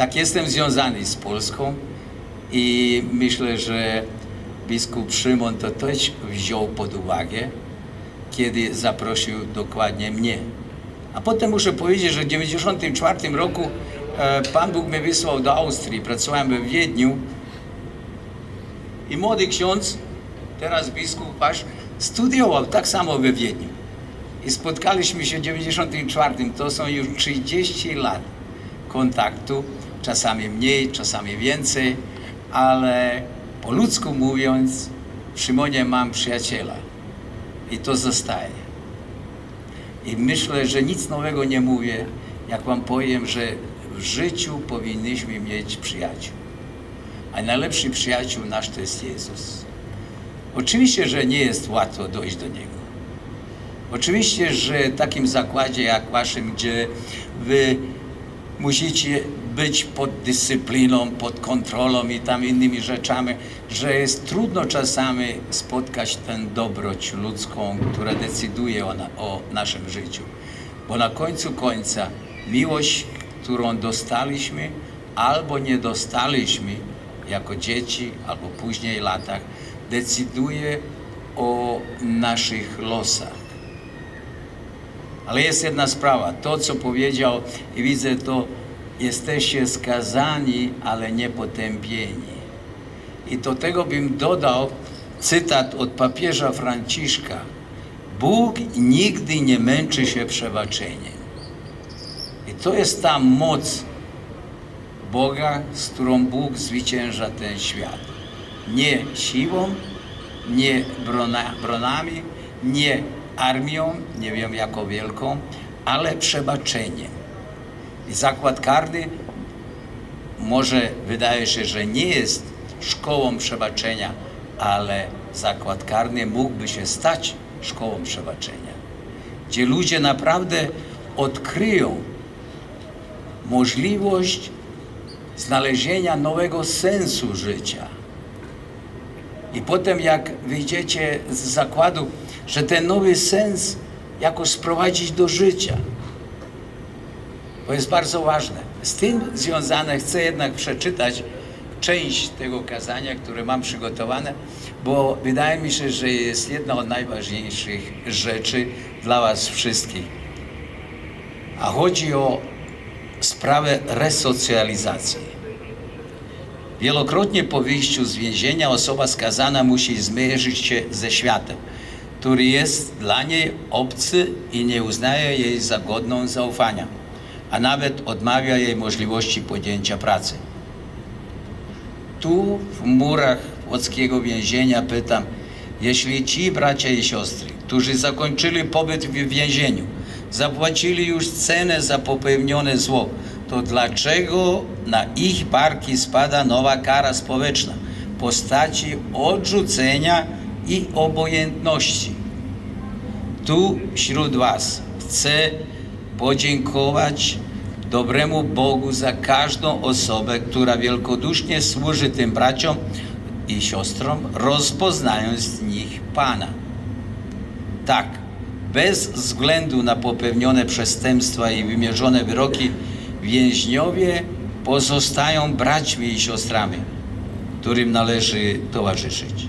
Tak, jestem związany z Polską i myślę, że biskup Szymon to też wziął pod uwagę, kiedy zaprosił dokładnie mnie. A potem muszę powiedzieć, że w 1994 roku e, Pan Bóg mnie wysłał do Austrii. Pracowałem we Wiedniu i młody ksiądz, teraz biskup wasz, studiował tak samo we Wiedniu. I spotkaliśmy się w 94. To są już 30 lat kontaktu, czasami mniej, czasami więcej, ale po ludzku mówiąc, w Szymonie mam przyjaciela i to zostaje. I myślę, że nic nowego nie mówię, jak wam powiem, że w życiu powinniśmy mieć przyjaciół. A najlepszy przyjaciół nasz to jest Jezus. Oczywiście, że nie jest łatwo dojść do Niego. Oczywiście, że w takim zakładzie jak waszym, gdzie wy musicie być pod dyscypliną, pod kontrolą i tam innymi rzeczami, że jest trudno czasami spotkać tę dobroć ludzką, która decyduje o, na, o naszym życiu. Bo na końcu końca miłość, którą dostaliśmy albo nie dostaliśmy jako dzieci, albo później latach, decyduje o naszych losach. Ale jest jedna sprawa, to co powiedział i widzę to, jesteście skazani, ale nie potępieni. I do tego bym dodał cytat od papieża Franciszka. Bóg nigdy nie męczy się przebaczeniem. I to jest ta moc Boga, z którą Bóg zwycięża ten świat. Nie siłą, nie brona, bronami, nie armią, nie wiem jaką wielką, ale przebaczeniem. I zakład karny może wydaje się, że nie jest szkołą przebaczenia, ale zakład karny mógłby się stać szkołą przebaczenia, gdzie ludzie naprawdę odkryją możliwość znalezienia nowego sensu życia. I potem jak wyjdziecie z zakładu, że ten nowy sens jakoś sprowadzić do życia. To jest bardzo ważne. Z tym związane chcę jednak przeczytać część tego kazania, które mam przygotowane, bo wydaje mi się, że jest jedna z najważniejszych rzeczy dla Was wszystkich. A chodzi o sprawę resocjalizacji. Wielokrotnie po wyjściu z więzienia osoba skazana musi zmierzyć się ze światem, który jest dla niej obcy i nie uznaje jej za godną zaufania, a nawet odmawia jej możliwości podjęcia pracy. Tu w murach łódzkiego więzienia pytam, jeśli ci bracia i siostry, którzy zakończyli pobyt w więzieniu, zapłacili już cenę za popełnione zło, to dlaczego na ich barki spada nowa kara społeczna w postaci odrzucenia i obojętności? Tu wśród Was chcę podziękować dobremu Bogu za każdą osobę, która wielkodusznie służy tym braciom i siostrom, rozpoznając z nich Pana. Tak, bez względu na popełnione przestępstwa i wymierzone wyroki, więźniowie pozostają braćmi i siostrami, którym należy towarzyszyć.